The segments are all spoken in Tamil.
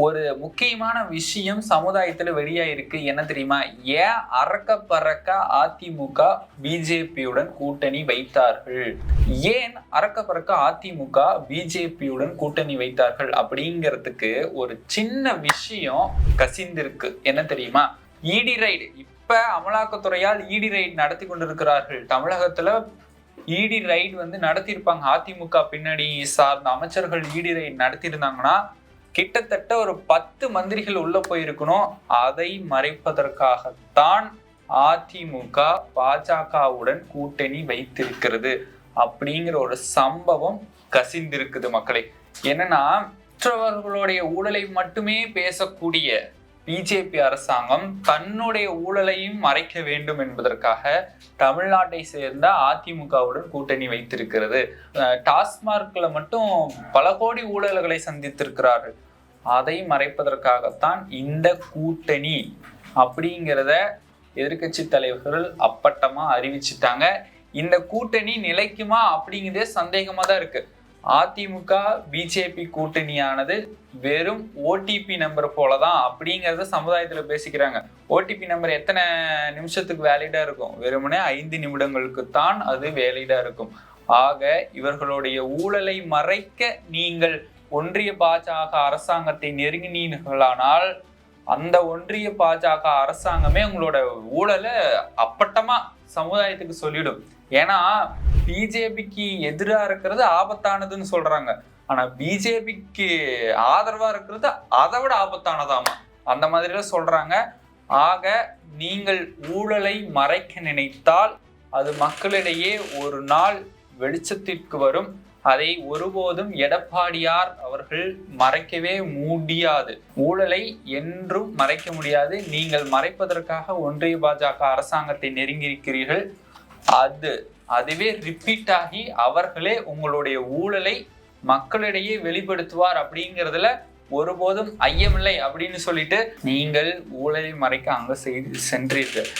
ஒரு முக்கியமான விஷயம் சமுதாயத்துல வெளியாயிருக்கு. என்ன தெரியுமா? ஏன் அறக்க பறக்க அதிமுக பிஜேபியுடன் கூட்டணி வைத்தார்கள். ஏன் அறக்க பறக்க அதிமுக பிஜேபியுடன் கூட்டணி வைத்தார்கள்? அப்படிங்கிறதுக்கு ஒரு சின்ன விஷயம் கசிந்திருக்கு. என்ன தெரியுமா? இடி ரைடு. இப்ப அமலாக்கத்துறையால் இடி ரைடு நடத்தி கொண்டிருக்கிறார்கள். தமிழகத்துல இடி ரைடு வந்து நடத்தியிருப்பாங்க. அதிமுக பின்னாடி சார்ந்த அமைச்சர்கள் இடி ரைடு நடத்தியிருந்தாங்கன்னா கிட்டத்தட்ட ஒரு பத்து மந்திரிகள் உள்ள போயிருக்கணும். அதை மறைப்பதற்காகத்தான் அதிமுக பாஜகவுடன் கூட்டணி வைத்திருக்கிறது அப்படிங்கிற ஒரு சம்பவம் கசிந்திருக்குது மக்களே. என்னன்னா மற்றவர்களுடைய ஊழலை மட்டுமே பேசக்கூடிய பிஜேபி அரசாங்கம் தன்னுடைய ஊழலையும் மறைக்க வேண்டும் என்பதற்காக தமிழ்நாட்டை சேர்ந்த அதிமுகவுடன் கூட்டணி வைத்திருக்கிறது. டாஸ்மார்க்ல மட்டும் பல கோடி ஊழல்களை சந்தித்திருக்கிறார்கள். அதை மறைப்பதற்காகத்தான் இந்த கூட்டணி அப்படிங்கிறத எதிர்க்கட்சி தலைவர்கள் அப்பட்டமா அறிவிச்சிட்டாங்க. இந்த கூட்டணி நிலைக்குமா அப்படிங்கிறதே சந்தேகமா தான் இருக்கு. அதிமுக பிஜேபி கூட்டணியானது வெறும் ஓடிபி நம்பர் போலதான் அப்படிங்கறத சமுதாயத்துல பேசிக்கிறாங்க. ஓடிபி நம்பர் எத்தனை நிமிஷத்துக்கு வேலிடாக இருக்கும்? வெறுமனே ஐந்து நிமிடங்களுக்கு தான் அது வேலிடாக இருக்கும். ஆக இவர்களுடைய ஊழலை மறைக்க நீங்கள் ஒன்றிய பாஜக அரசாங்கத்தை நெருங்கினீர்களானால் அந்த ஒன்றிய பாஜக அரசாங்கமே உங்களோட ஊழலை அப்பட்டமா சமுதாயத்துக்கு சொல்லிடும். ஏன்னா பிஜேபிக்கு எதிரா இருக்கிறது ஆபத்தானதுன்னு சொல்றாங்க. ஆனா பிஜேபிக்கு ஆதரவா இருக்கிறது அதை விட ஆபத்தானதாமா? அந்த மாதிரிலாம் சொல்றாங்க. ஆக நீங்கள் ஊழலை மறைக்க நினைத்தால் அது மக்களிடையே ஒரு நாள் வெளிச்சத்திற்கு வரும். அதை ஒருபோதும் எடப்பாடியார் அவர்கள் மறைக்கவே முடியாது. ஊழலை என்றும் மறைக்க முடியாது. நீங்கள் மறைப்பதற்காக ஒன்றிய பாஜக அரசாங்கத்தை நெருங்கியிருக்கிறீர்கள். அது அதுவே ரிப்பீட் ஆகி அவர்களே உங்களுடைய ஊழலை மக்களிடையே வெளிப்படுத்துவார் அப்படிங்கிறதுல ஒருபோதும் ஐயமில்லை அப்படின்னு சொல்லிட்டு நீங்கள் ஊழலை மறைக்க அங்க செய்து சென்றீர்கள்.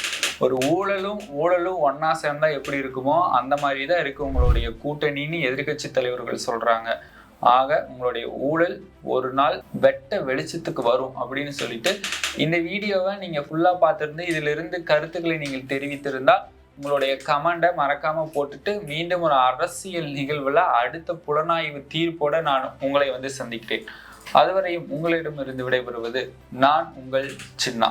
ஒரு ஊழலும் ஊழலும் ஒன்னா சேர்ந்தா எப்படி இருக்குமோ அந்த மாதிரி தான் இருக்கு உங்களுடைய கூட்டணின்னு எதிர்க்கட்சி தலைவர்கள் சொல்றாங்க. ஆக உங்களுடைய ஊழல் ஒரு நாள் வெட்ட வெளிச்சத்துக்கு வரும் அப்படின்னு சொல்லிட்டு இந்த வீடியோவை நீங்க ஃபுல்லா பார்த்துருந்து இதுல இருந்து கருத்துக்களை நீங்கள் தெரிவித்திருந்தால் உங்களுடைய கமெண்டை மறக்காம போட்டுட்டு மீண்டும் ஒரு அரசியல் நிகழ்வுல அடுத்த புலனாய்வு தீர்ப்போட நான் உங்களை வந்து சந்திக்கிறேன். அதுவரையும் உங்களிடமிருந்து விடைபெறுவது நான் உங்கள் சின்னா.